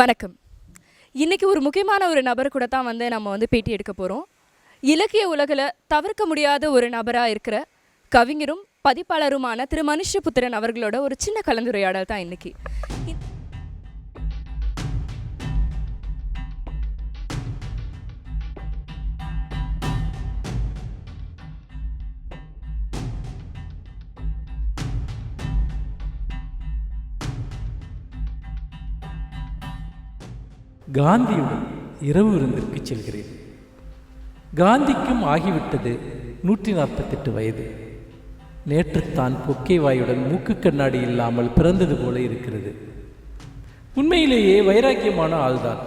வணக்கம். இன்னைக்கு ஒரு முக்கியமான ஒரு நபர் கூட தான் வந்து நம்ம வந்து பேட்டி எடுக்க போகிறோம் இலக்கிய உலகில் தவிர்க்க முடியாத ஒரு நபராக இருக்கிற கவிஞரும் பதிப்பாளருமான திரு. மனுஷபுத்திரன் அவர்களோட ஒரு சின்ன கலந்துரையாடல் தான் இன்னைக்கு. காந்தியுடன் இரவு விருந்திற்கு செல்கிறேன். காந்திக்கும் ஆகிவிட்டது நூற்றி நாற்பத்தெட்டு வயது. நேற்றுத்தான் பொக்கை வாயுடன் மூக்கு கண்ணாடி இல்லாமல் பிறந்தது போல இருக்கிறது. உண்மையிலேயே வைராக்கியமான ஆள்தான்.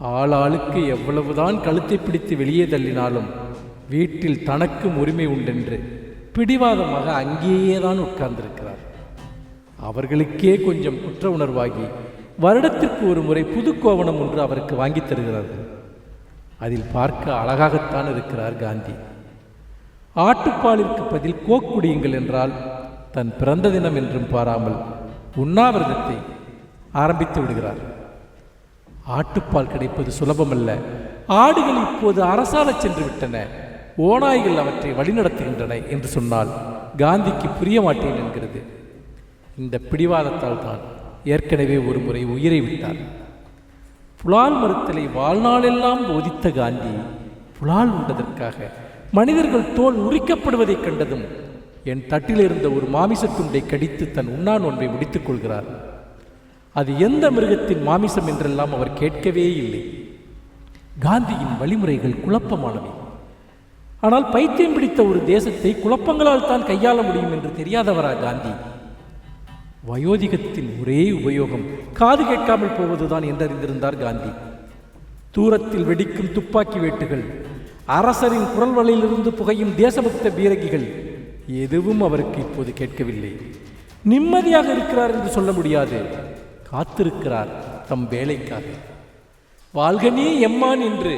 ஆளாளுக்கு எவ்வளவுதான் கழுத்தை பிடித்து வெளியே தள்ளினாலும் வீட்டில் தனக்கும் உரிமை உண்டென்று பிடிவாதமாக அங்கேயே தான் உட்கார்ந்திருக்கிறார். அவர்களுக்கே கொஞ்சம் குற்ற உணர்வாகி வருடத்திற்கு ஒரு முறை புது கோவணம் ஒன்று அவருக்கு வாங்கித் தருகிறார்கள் அதில் பார்க்க அழகாகத்தான் இருக்கிறார் காந்தி. ஆட்டுப்பாலிற்கு பதில் கோக்குடியுங்கள் என்றால் தன் பிறந்த தினம் என்றும் பாராமல் உண்ணாவிரதத்தை ஆரம்பித்து விடுகிறார். ஆட்டுப்பால் கிடைப்பது சுலபமல்ல. ஆடுகள் இப்போது அரசாலச் சென்று விட்டன. ஓநாய்கள் அவற்றை வழிநடத்துகின்றன என்று சொன்னால் காந்திக்கு புரிய மாட்டேன் என்கிறது. இந்த பிடிவாதத்தால் தான். ஏற்கனவே ஒரு முறை உயிரை விட்டார். புலால் மறுத்தலை வாழ்நாளெல்லாம் போதித்த காந்தி புலால் உண்டதற்காக மனிதர்கள் தோல் உரிக்கப்படுவதைக் கண்டதும் என் தட்டில் இருந்த ஒரு மாமிசத்துண்டை கடித்து தன் உண்ணான் ஒன்றை முடித்துக் கொள்கிறார். அது எந்த மிருகத்தின் மாமிசம் என்றெல்லாம் அவர் கேட்கவே இல்லை. காந்தியின் வழிமுறைகள் குழப்பமானவை. ஆனால் பைத்தியம் பிடித்த ஒரு தேசத்தை குழப்பங்களால் தான் கையாள முடியும் என்று தெரியாதவரா காந்தி? வயோதிகத்தின் ஒரே உபயோகம். காது கேட்காமல் போவதுதான் என்றறிந்திருந்தார் காந்தி. தூரத்தில் வெடிக்கும் துப்பாக்கி வேட்டுகள் அரசரின் குரல் வலையிலிருந்து புகையும் தேசபக்த பீரகிகள் எதுவும் அவருக்கு இப்போது கேட்கவில்லை. நிம்மதியாக இருக்கிறார் என்று சொல்ல முடியாது. காத்திருக்கிறார் தம் வேலைக்காக. வாழ்கனே எம்மான் என்று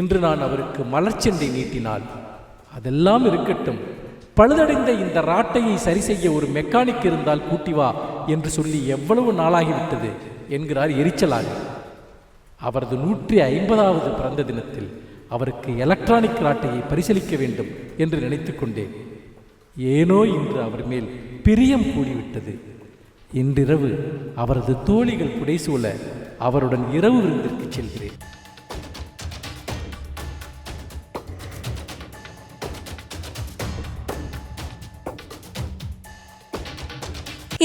இன்று நான் அவருக்கு மலர்ச்செண்டை நீட்டினால் அதெல்லாம் இருக்கட்டும். பழுதடைந்த இந்த ராட்டையை சரி செய்ய ஒரு மெக்கானிக் இருந்தால் கூட்டி வா என்று சொல்லி எவ்வளவு நாளாகிவிட்டது என்கிறார் எரிச்சலாக அவரது நூற்றி ஐம்பதாவது பிறந்த தினத்தில் அவருக்கு எலக்ட்ரானிக் ராட்டையை பரிசீலிக்க வேண்டும் என்று நினைத்து கொண்டேன். ஏனோ இன்று அவர் மேல் பிரியம் கூடிவிட்டது. இன்றிரவு அவரது தோழிகள் புடைசூழ அவருடன் இரவு விருந்திற்கு செல்கிறேன்.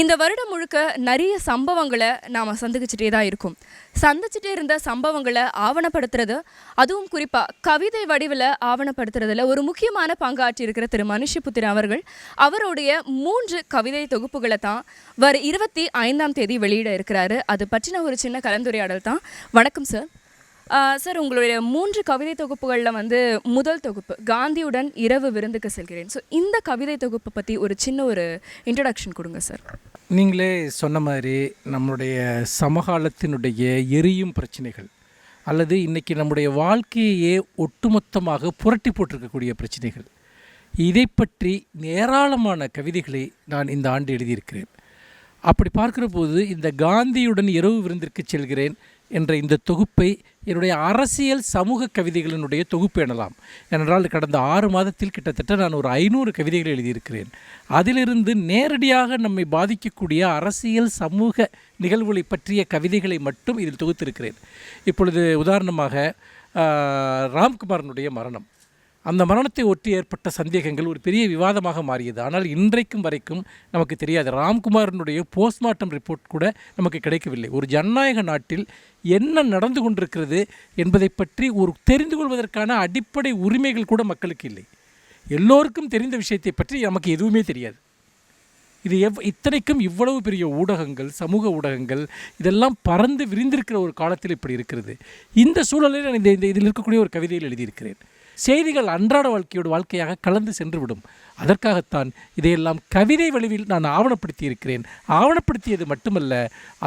இந்த வருடம் முழுக்க நிறைய சம்பவங்களை நாம் சந்திச்சுட்டே தான் இருக்கும். சந்திச்சுட்டே இருந்த சம்பவங்களை ஆவணப்படுத்துறது அதுவும் குறிப்பாக கவிதை வடிவில் ஆவணப்படுத்துறதுல ஒரு முக்கியமான பங்காற்றி இருக்கிற திரு. மனுஷபுத்திரன் அவர்கள் அவருடைய மூன்று கவிதை தொகுப்புகளை தான் வர இருபத்தி ஐந்தாம் தேதி வெளியிட இருக்கிறாரு. அது பற்றின ஒரு சின்ன கலந்துரையாடல் தான். வணக்கம் சார் சார் உங்களுடைய மூன்று கவிதை தொகுப்புகளில் வந்து முதல் தொகுப்பு காந்தியுடன் இரவு விருந்துக்கு செல்கிறேன். ஸோ இந்த கவிதை தொகுப்பை பற்றி ஒரு சின்ன ஒரு இன்ட்ரடக்ஷன் கொடுங்க சார். நீங்களே சொன்ன மாதிரி நம்மளுடைய சமகாலத்தினுடைய எரியும் பிரச்சனைகள் அல்லது இன்றைக்கி நம்முடைய வாழ்க்கையே ஒட்டுமொத்தமாக புரட்டி போட்டிருக்கக்கூடிய பிரச்சனைகள். இதை பற்றி ஏராளமான கவிதைகளை நான் இந்த ஆண்டு எழுதியிருக்கிறேன். அப்படி பார்க்குற போது இந்த காந்தியுடன் இரவு விருந்திற்கு செல்கிறேன். என்ற இந்த தொகுப்பை என்னுடைய அரசியல் சமூக கவிதைகளினுடைய தொகுப்பு எனலாம். ஏனென்றால் கடந்த ஆறு மாதத்தில் கிட்டத்தட்ட நான் ஒரு ஐநூறு கவிதைகள் எழுதியிருக்கிறேன். அதிலிருந்து நேரடியாக நம்மை பாதிக்கக்கூடிய அரசியல் சமூக நிகழ்வுகளை பற்றிய கவிதைகளை மட்டும் இதில் தொகுத்திருக்கிறேன். இப்பொழுது உதாரணமாக ராம்குமாரனுடைய மரணம். அந்த மரணத்தை ஒட்டி ஏற்பட்ட சந்தேகங்கள் ஒரு பெரிய விவாதமாக மாறியது. ஆனால் இன்றைக்கும் வரைக்கும் நமக்கு தெரியாது. ராம்குமாரனுடைய போஸ்ட்மார்ட்டம் ரிப்போர்ட் கூட நமக்கு கிடைக்கவில்லை. ஒரு ஜனநாயக நாட்டில் என்ன நடந்து கொண்டிருக்கிறது என்பதை பற்றி ஒரு தெரிந்து கொள்வதற்கான அடிப்படை உரிமைகள் கூட மக்களுக்கு இல்லை. எல்லோருக்கும் தெரிந்த விஷயத்தை பற்றி நமக்கு எதுவுமே தெரியாது. இது எவ் இத்தனைக்கும் இவ்வளவு பெரிய ஊடகங்கள் சமூக ஊடகங்கள் இதெல்லாம் பறந்து விரிந்திருக்கிற ஒரு காலத்தில் இப்படி இருக்கிறது. இந்த சூழலில் நான் இந்த இந்த இதில் இருக்கக்கூடிய ஒரு கவிதையில் எழுதியிருக்கிறேன். செய்திகள் அன்றாட வாழ்க்கையோட வாழ்க்கையாக கலந்து சென்றுவிடும். அதற்காகத்தான் இதையெல்லாம் கவிதை வடிவில் நான் ஆவணப்படுத்தி இருக்கிறேன் ஆவணப்படுத்தியது மட்டுமல்ல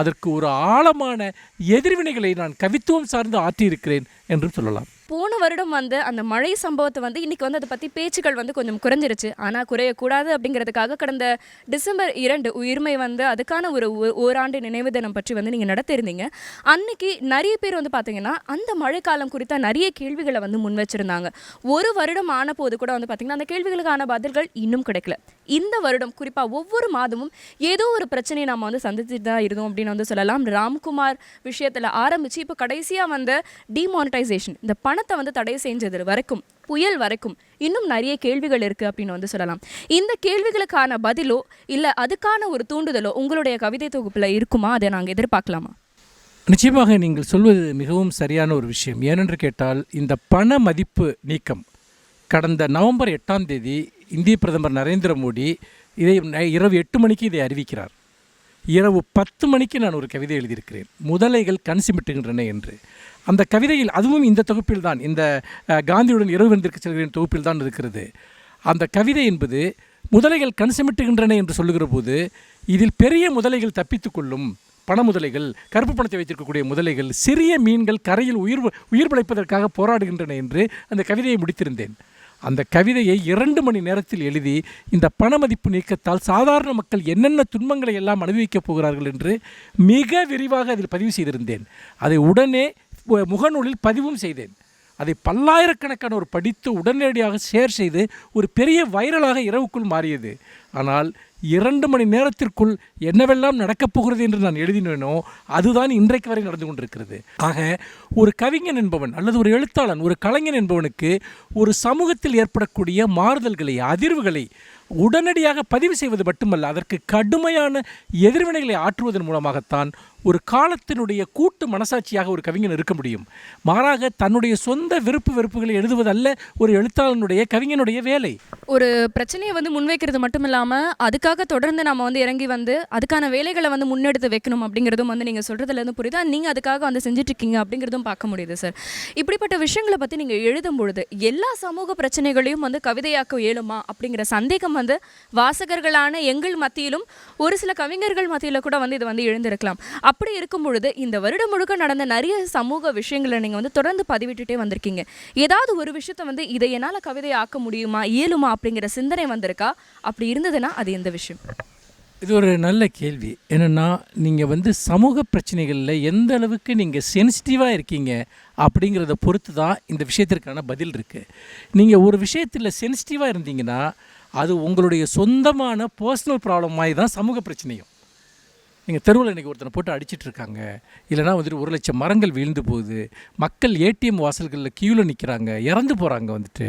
அதற்கு ஒரு ஆழமான எதிர்வினைகளை நான் கவித்துவம் சார்ந்து ஆற்றியிருக்கிறேன் என்றும் சொல்லலாம். போன வருடம் வந்து அந்த மழை சம்பவத்தை வந்து இன்னைக்கு வந்து அதை பற்றி பேச்சுக்கள் வந்து கொஞ்சம் குறைஞ்சிருச்சு. ஆனால் குறையக்கூடாது அப்படிங்கிறதுக்காக கடந்த டிசம்பர் இரண்டு உயிர்மை வந்து அதுக்கான ஒரு ஓ- ஓராண்டு நினைவு தினம் பற்றி வந்து நீங்கள் நடத்தியிருந்தீங்க. அன்னைக்கு நிறைய பேர் வந்து பார்த்தீங்கன்னா அந்த மழைக்காலம் குறித்த நிறைய கேள்விகளை வந்து முன் வச்சிருந்தாங்க. ஒரு வருடம் ஆன போது கூட வந்து பார்த்திங்கன்னா அந்த கேள்விகளுக்கான பதில்கள் இன்னும் கிடைக்கல. இந்த வருடம் குறிப்பாக ஒவ்வொரு மாதமும் ஏதோ ஒரு பிரச்சனையை நம்ம வந்து சந்திச்சுட்டு தான் இருந்தோம் அப்படின்னு வந்து சொல்லலாம். ராம்குமார் விஷயத்தில் ஆரம்பித்து இப்போ கடைசியாக வந்த டிமானிட்டைசேஷன் இந்த பணத்தை வந்து தடை செஞ்சது வரைக்கும் புயல் வரைக்கும் இன்னும் நிறைய கேள்விகள் இருக்குது அப்படின்னு வந்து சொல்லலாம். இந்த கேள்விகளுக்கான பதிலோ இல்லை அதுக்கான ஒரு தூண்டுதலோ உங்களுடைய கவிதை தொகுப்பில் இருக்குமா? அதை நாங்கள் எதிர்பார்க்கலாமா? நிச்சயமாக நீங்கள் சொல்வது மிகவும் சரியான ஒரு விஷயம். ஏனென்று கேட்டால் இந்த பண மதிப்பு நீக்கம் கடந்த நவம்பர் எட்டாம் தேதி இந்திய பிரதமர் நரேந்திர மோடி இதை இரவு எட்டு மணிக்கு இதை அறிவிக்கிறார். இரவு பத்து மணிக்கு நான் ஒரு கவிதை எழுதியிருக்கிறேன். முதலைகள் கண் சிமிட்டுகின்றன என்று. அந்த கவிதையில் அதுவும் இந்த தொகுப்பில் தான் இந்த காந்தியுடன் இரவு வந்திருக்கு செல்கிறேன் தொகுப்பில் தான் இருக்கிறது. அந்த கவிதை என்பது முதலைகள் கண் சிமிட்டுகின்றன என்று சொல்லுகிற போது இதில் பெரிய முதலைகள் தப்பித்துக்கொள்ளும் பண முதலைகள் கருப்பு பணத்தை வைத்திருக்கக்கூடிய முதலைகள் சிறிய மீன்கள் கரையில் உயிர் உயிர் பிழைப்பதற்காக போராடுகின்றன என்று அந்த கவிதையை முடித்திருந்தேன். அந்த கவிதையை இரண்டு மணி நேரத்தில் எழுதி இந்த பண மதிப்பு நீக்கத்தால் சாதாரண மக்கள் என்னென்ன துன்பங்களை எல்லாம் அனுபவிக்கப் போகிறார்கள் என்று மிக விரிவாக அதில் பதிவு செய்திருந்தேன். அதை உடனே முகநூலில் பதிவும் செய்தேன். அதை பல்லாயிரக்கணக்கானோர் படித்து உடனடியாக ஷேர் செய்து ஒரு பெரிய வைரலாக இரவுக்குள் மாறியது. ஆனால் இரண்டு மணி நேரத்திற்குள் என்னவெல்லாம் நடக்கப் போகிறது என்று நான் எழுதினேனோ அதுதான் இன்றைக்கு வரை நடந்து கொண்டிருக்கிறது. ஆக ஒரு கவிஞன் என்பவன் அல்லது ஒரு எழுத்தாளன் ஒரு கலைஞன் என்பவனுக்கு ஒரு சமூகத்தில் ஏற்படக்கூடிய மாறுதல்களை அதிர்வுகளை உடனடியாக பதிவு செய்வது மட்டுமல்ல அதற்கு கடுமையான எதிர்வினைகளை ஆற்றுவதன் மூலமாகத்தான் ஒரு காலத்தினுடைய கூட்டு மனசாட்சியாக ஒரு கவிஞன் இருக்க முடியும். மாறாக தன்னுடைய சொந்த விருப்பு வெறுப்புகளை எழுதுவதல்ல ஒரு எழுத்தாளனுடைய கவிஞனுடைய வேலை. ஒரு பிரச்சனையை வந்து முன்வைக்கிறது மட்டும் இல்லாமல் அதுக்காக தொடர்ந்து நம்ம வந்து இறங்கி வந்து அதுக்கான வேலைகளை வந்து முன்னெடுத்து வைக்கணும் அப்படிங்கிறதும் வந்து நீங்கள் சொல்கிறதுலேருந்து புரியுது? நீங்கள் அதுக்காக வந்து செஞ்சுட்டு இருக்கீங்க அப்படிங்கிறதும் பார்க்க முடியுது சார் இப்படிப்பட்ட விஷயங்களை பற்றி நீங்கள் எழுதும் பொழுது எல்லா சமூக பிரச்சனைகளையும் வந்து கவிதையாக்க இயலுமா? அப்படிங்கிற சந்தேகம் வந்து வாசகர்களான எங்கள் மத்தியிலும் ஒரு சில கவிஞர்கள் மத்தியில் கூட வந்து இது வந்து எழுந்திருக்கலாம். அப்படி இருக்கும் பொழுது இந்த வருடம் முழுக்க நடந்த நிறைய சமூக விஷயங்களை நீங்கள் வந்து தொடர்ந்து பதிவிட்டுட்டே வந்திருக்கீங்க. ஏதாவது ஒரு விஷயத்தை வந்து இதை என்னால் கவிதை ஆக்க முடியுமா? இயலுமா? அப்படிங்கிற சிந்தனை வந்திருக்கா? அப்படி இருந்ததுன்னா அது எந்த விஷயம்? இது ஒரு நல்ல கேள்வி. என்னென்னா நீங்கள் வந்து சமூக பிரச்சனைகளில் எந்த அளவுக்கு நீங்கள் சென்சிட்டிவாக இருக்கீங்க அப்படிங்கிறத பொறுத்து தான் இந்த விஷயத்திற்கான பதில் இருக்குது நீங்கள் ஒரு விஷயத்தில் சென்சிட்டிவாக இருந்தீங்கன்னா அது உங்களுடைய சொந்தமான பர்சனல் ப்ராப்ளம் மாதிரி தான் சமூக பிரச்சனையும். நீங்கள் தெருவில் இன்றைக்கி ஒருத்தனை போட்டு அடிச்சிட்டு இருக்காங்க இல்லைனா வந்துட்டு ஒரு லட்சம் மரங்கள் வீழ்ந்து போகுது. மக்கள் ஏடிஎம் வாசல்களில் கியூவில் நிற்கிறாங்க இறந்து போகிறாங்க வந்துட்டு.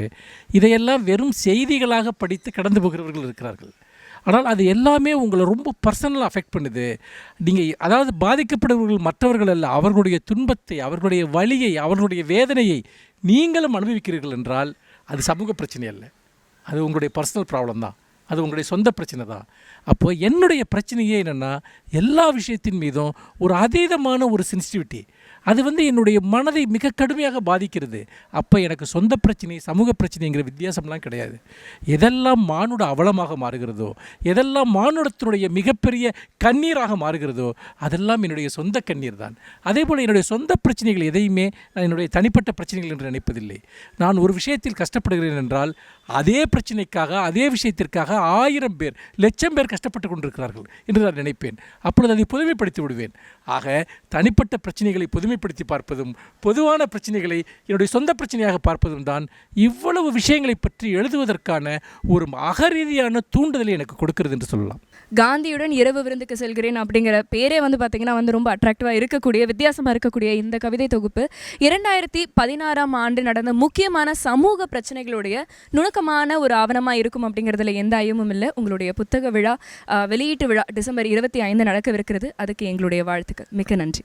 இதையெல்லாம் வெறும் செய்திகளாக படித்து கடந்து போகிறவர்கள் இருக்கிறார்கள். ஆனால் அது எல்லாமே உங்களை ரொம்ப பர்சனலாக அஃபெக்ட் பண்ணுது. நீங்கள் அதாவது பாதிக்கப்படுபவர்கள் மற்றவர்கள் அல்ல அவர்களுடைய துன்பத்தை அவர்களுடைய வலியை அவர்களுடைய வேதனையை நீங்களும் அனுபவிக்கிறீர்கள் என்றால் அது சமூக பிரச்சனை அல்ல. அது உங்களுடைய பர்சனல் ப்ராப்ளம் தான். அது உங்களுடைய சொந்த பிரச்சனை தான். அப்போது என்னுடைய பிரச்சனையே என்னென்னா எல்லா விஷயத்தின் மீதும் ஒரு அதீதமான ஒரு சென்சிட்டிவிட்டி அது வந்து என்னுடைய மனதை மிக கடுமையாக பாதிக்கிறது. அப்போ எனக்கு சொந்த பிரச்சனை சமூக பிரச்சனைங்கிற வித்தியாசம்லாம் கிடையாது. எதெல்லாம் மானுட அவலமாக மாறுகிறதோ எதெல்லாம் மானுடத்தினுடைய மிகப்பெரிய கண்ணீராக மாறுகிறதோ அதெல்லாம் என்னுடைய சொந்த கண்ணீர் தான். அதே போல் என்னுடைய சொந்த பிரச்சனைகள் எதையுமே நான் என்னுடைய தனிப்பட்ட பிரச்சனைகள் என்று நினைப்பதில்லை. நான் ஒரு விஷயத்தில் கஷ்டப்படுகிறேன் என்றால் அதே பிரச்சனைக்காக அதே விஷயத்திற்காக ஆயிரம் பேர் லட்சம் பேர் கஷ்டப்பட்டு கொண்டிருக்கிறார்கள் என்று நான் நினைப்பேன். அப்பொழுது அதை புதுமைப்படுத்தி விடுவேன். ஆக தனிப்பட்ட பிரச்சனைகளை புதுமைப்படுத்தி பார்ப்பதும் பொதுவான பிரச்சனைகளை என்னுடைய சொந்த பிரச்சனையாக பார்ப்பதும் தான் இவ்வளவு விஷயங்களை பற்றி எழுதுவதற்கான ஒரு அகரீதியான தூண்டுதலை எனக்கு கொடுக்கிறது என்று சொல்லலாம். காந்தியுடன் இரவு விருந்துக்கு செல்கிறேன் அப்படிங்கிற பேரே வந்து பார்த்தீங்கன்னா வந்து ரொம்ப அட்ராக்டிவாக இருக்கக்கூடிய வித்தியாசமாக இருக்கக்கூடிய இந்த கவிதை தொகுப்பு. இரண்டாயிரத்தி பதினாறாம் ஆண்டு நடந்த முக்கியமான சமூக பிரச்சனைகளுடைய நெருக்கமான ஒரு ஆவணமாக இருக்கும் அப்படிங்கிறதுல எந்த ஐயமும் இல்லை. உங்களுடைய புத்தக விழா வெளியீட்டு விழா டிசம்பர் இருபத்தி ஐந்து நடக்கவிருக்கிறது. அதுக்கு எங்களுடைய வாழ்த்துக்கள். மிக்க நன்றி.